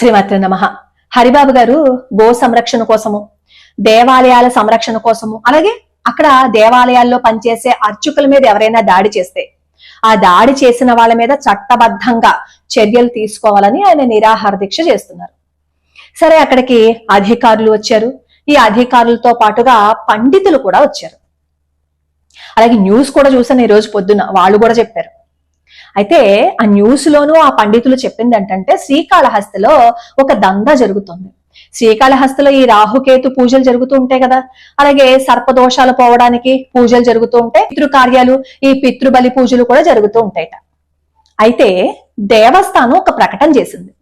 శ్రీమతి నమ. హరిబాబు గారు గో సంరక్షణ కోసము దేవాలయాల సంరక్షణ కోసము అలాగే అక్కడ దేవాలయాల్లో పనిచేసే అర్చకుల మీద ఎవరైనా దాడి చేస్తే ఆ దాడి చేసిన వాళ్ళ మీద చట్టబద్ధంగా చర్యలు తీసుకోవాలని ఆయన నిరాహార దీక్ష చేస్తున్నారు. సరే అక్కడికి అధికారులు వచ్చారు. ఈ అధికారులతో పాటుగా పండితులు కూడా వచ్చారు. అలాగే న్యూస్ కూడా చూసాను ఈ రోజు పొద్దున. వాళ్ళు కూడా చెప్పారు. అయితే ఆ న్యూస్ లోను ఆ పండితులు చెప్పింది ఏంటంటే శ్రీకాళహస్తిలో ఒక దందా జరుగుతుంది. శ్రీకాళహస్తిలో ఈ రాహుకేతు పూజలు జరుగుతూ ఉంటాయి కదా. అలాగే సర్పదోషాలు పోవడానికి పూజలు జరుగుతూ ఉంటాయి. పితృకార్యాలు ఈ పితృబలి పూజలు కూడా జరుగుతూ ఉంటాయట. అయితే దేవస్థానం ఒక ప్రకటన చేసింది.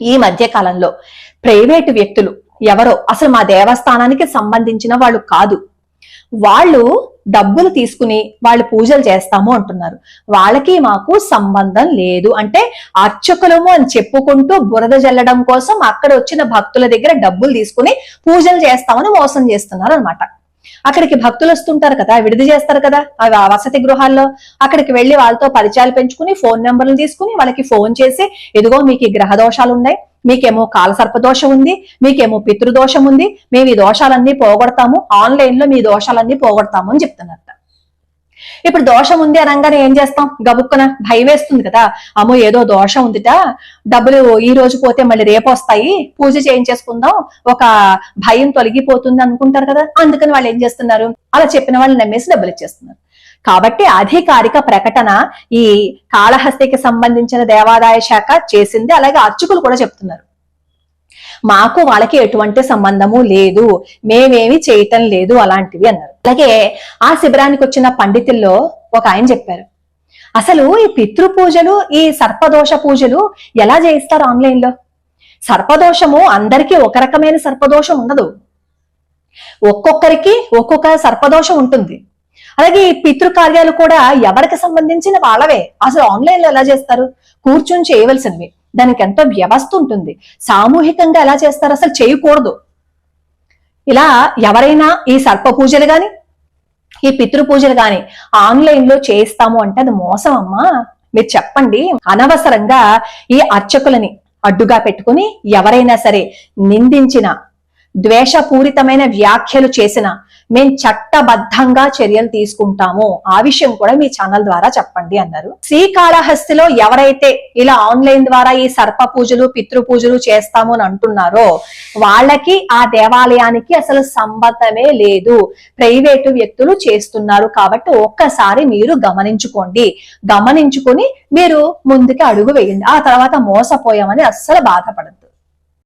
ఈ మధ్య కాలంలో ప్రైవేటు వ్యక్తులు ఎవరో అసలు మా దేవస్థానానికి సంబంధించిన వాళ్ళు కాదు. వాళ్ళు డబ్బులు తీసుకుని వాళ్ళు పూజలు చేస్తాము అంటున్నారు. వాళ్ళకి మాకు సంబంధం లేదు. అంటే అర్చకులము అని చెప్పుకుంటూ బురద జల్లడం కోసం అక్కడ వచ్చిన భక్తుల దగ్గర డబ్బులు తీసుకుని పూజలు చేస్తామని మోసం చేస్తున్నారు అనమాట అక్కడికి భక్తులు వస్తుంటారు కదా విడిది చేస్తారు కదా ఆ వసతి గృహాల్లో. అక్కడికి వెళ్ళి వాళ్ళతో పరిచయాలు పెంచుకుని ఫోన్ నెంబర్లు తీసుకుని వాళ్ళకి ఫోన్ చేసి ఇదిగో మీకు ఈ గ్రహ దోషాలు ఉన్నాయి మీకేమో కాలసర్ప దోషం ఉంది మీకేమో పితృదోషం ఉంది మేము ఈ దోషాలన్నీ పోగొడతాము ఆన్లైన్లో మీ దోషాలన్నీ పోగొడతాము అని చెప్తున్నారట ఇప్పుడు దోషం ఉంది అనగానే ఏం చేస్తాం? గబుక్కున భయం వేస్తుంది కదా. అమ్మో ఏదో దోషం ఉందిట. డబ్బులు ఈ రోజు పోతే మళ్ళీ రేపు వస్తాయి. పూజ చేయించేసుకుందాం. ఒక భయం తొలగిపోతుంది అనుకుంటారు కదా. అందుకని వాళ్ళు ఏం చేస్తున్నారు? అలా చెప్పిన వాళ్ళు నమ్మేసి డబ్బులు ఇచ్చేస్తున్నారు. కాబట్టి అధికారిక ప్రకటన ఈ కాళహస్తికి సంబంధించిన దేవాదాయ శాఖ చేసింది. అలాగే అర్చకులు కూడా చెప్తున్నారు. మాకు వాళ్ళకి ఎటువంటి సంబంధము లేదు. మేమేమి చేయటం లేదు అలాంటివి అన్నారు. అలాగే ఆ శిబిరానికి వచ్చిన పండితుల్లో ఒక ఆయన చెప్పారు. అసలు ఈ పితృ పూజలు ఈ సర్పదోష పూజలు ఎలా చేయిస్తారు ఆన్లైన్లో సర్పదోషము అందరికీ ఒక రకమైన సర్పదోషం ఉండదు. ఒక్కొక్కరికి ఒక్కొక్క సర్పదోషం ఉంటుంది. అలాగే ఈ పితృకార్యాలు కూడా ఎవరికి సంబంధించిన వాళ్ళవే? అసలు ఆన్లైన్లో ఎలా చేస్తారు? కూర్చొని చేయవలసినవి. దానికి ఎంతో వ్యవస్థ ఉంటుంది. సామూహికంగా ఎలా చేస్తారు? అసలు చేయకూడదు. ఇలా ఎవరైనా ఈ సర్ప పూజలు గాని ఈ పితృ పూజలు గాని ఆన్లైన్లో చేయిస్తాము అంటే అది మోసం అమ్మా. మీరు చెప్పండి. అనవసరంగా ఈ అర్చకులని అడ్డుగా పెట్టుకుని ఎవరైనా సరే నిందించిన ద్వేషపూరితమైన వ్యాఖ్యలు చేసిన మేము చట్టబద్ధంగా చర్యలు తీసుకుంటాము. ఆ విషయం కూడా మీ ఛానల్ ద్వారా చెప్పండి అన్నారు. శ్రీకాళహస్తిలో ఎవరైతే ఇలా ఆన్లైన్ ద్వారా ఈ సర్ప పూజలు పితృ పూజలు చేస్తాము అని అంటున్నారో వాళ్ళకి ఆ దేవాలయానికి అసలు సంబంధమే లేదు. ప్రైవేటు వ్యక్తులు చేస్తున్నారు కాబట్టి ఒక్కసారి మీరు గమనించుకోండి. గమనించుకుని మీరు ముందుకి అడుగు వేయండి. ఆ తర్వాత మోసపోయామని అస్సలు బాధపడద్దు.